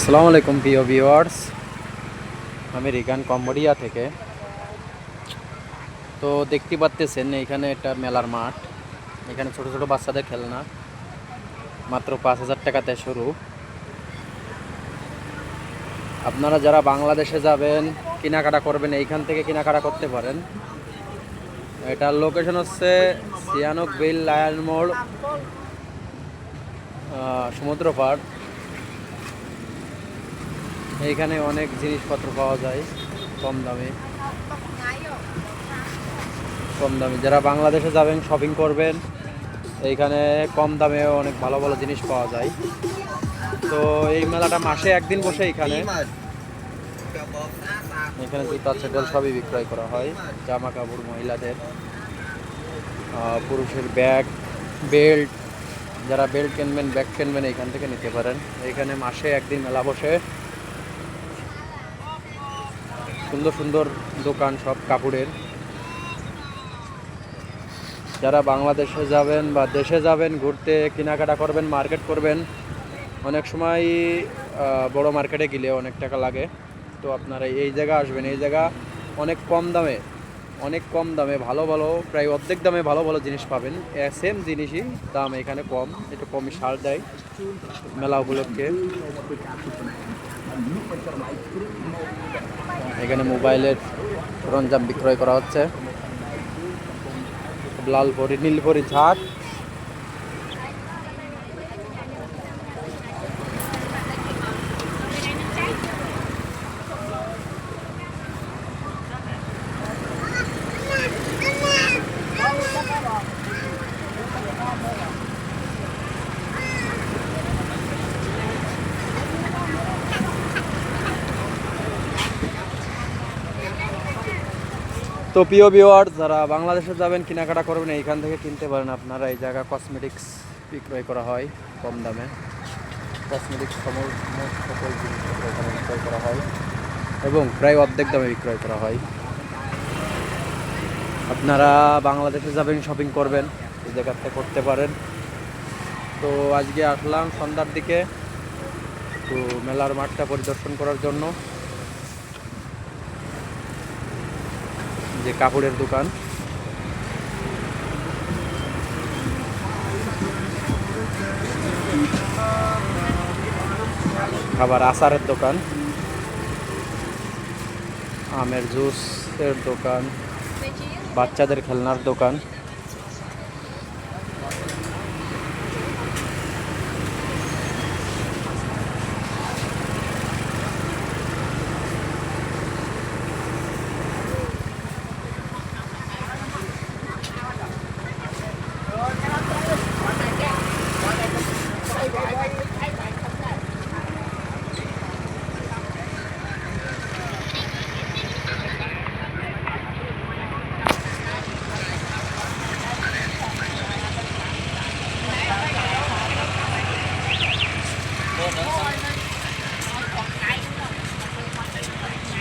আসসালামু আলাইকুম প্রিয় ভিউয়ার্স। আমি রিগান কম্বোডিয়া থেকে। তো দেখতে পাচ্তেছেন এখানে একটা মেলার মাঠ। এখানে ছোট ছোট বাচ্চাদের খেলনা। মাত্র পাঁচ হাজার টাকাতে শুরু। আপনারা যারা বাংলাদেশে যাবেন, কেনাকাটা করবেন, এইখান থেকে কেনাকাটা করতে পারেন। এটার লোকেশন হচ্ছে সিয়ানক বিল লায়ন মোড় সমুদ্র পাড়। এইখানে অনেক জিনিসপত্র পাওয়া যায়, কম দামে। কম দামে। যারা বাংলাদেশে যাবেন শপিং করবেন এইখানে কম দামে অনেক ভালো ভালো জিনিস পাওয়া যায়। তো এই মেলাটা মাসে একদিন বসে এখানে। এখানে জুতা ছেডেল সবই বিক্রয় করা হয় জামা কাপড় মহিলাদের পুরুষের ব্যাগ, বেল্ট, যারা বেল্ট কিনবেন, ব্যাগ কিনবেন, এখান থেকে নিতে পারেন। এখানে মাসে একদিন মেলা বসে। সুন্দর সুন্দর দোকান, সব কাপড়ের। যারা বাংলাদেশে যাবেন বা দেশে যাবেন, ঘুরতে, কেনাকাটা করবেন, মার্কেট করবেন, অনেক সময় বড় মার্কেটে গেলে অনেক টাকা লাগে। তো আপনারা এই জায়গা আসবেন, এই জায়গা অনেক কম দামে, অনেক কম দামে ভালো ভালো, প্রায় অর্ধেক দামে ভালো ভালো জিনিস পাবেন। সেম জিনিসই, দাম এখানে কম, একটু কমই সার দেয় মেলা উপলক্ষে। মোবাইলের সরঞ্জাম বিক্রয় করা হচ্ছে। লাল ভরি নীল ভরি ঝাঁক তো প্রিয় ভিওয়ার যারা বাংলাদেশে যাবেন, কেনাকাটা করবেন, এইখান থেকে কিনতে পারেন আপনারা এই জায়গা কসমেটিক্স বিক্রয় করা হয়, কম দামে। কসমেটিক্স সমস্ত সকল জিনিসপত্র বিক্রয় করা হয় এবং প্রায় অর্ধেক দামে বিক্রয় করা হয়। আপনারা বাংলাদেশে যাবেন শপিং করবেন, এই জায়গাতে করতে পারেন। তো আজকে আসলাম সন্ধ্যার দিকে তো মেলার মাঠটা পরিদর্শন করার জন্য। যে কাপড়ের দোকান। খাবার আচারের দোকান। আমের জুসের দোকান। বাচ্চাদের খেলনার দোকান।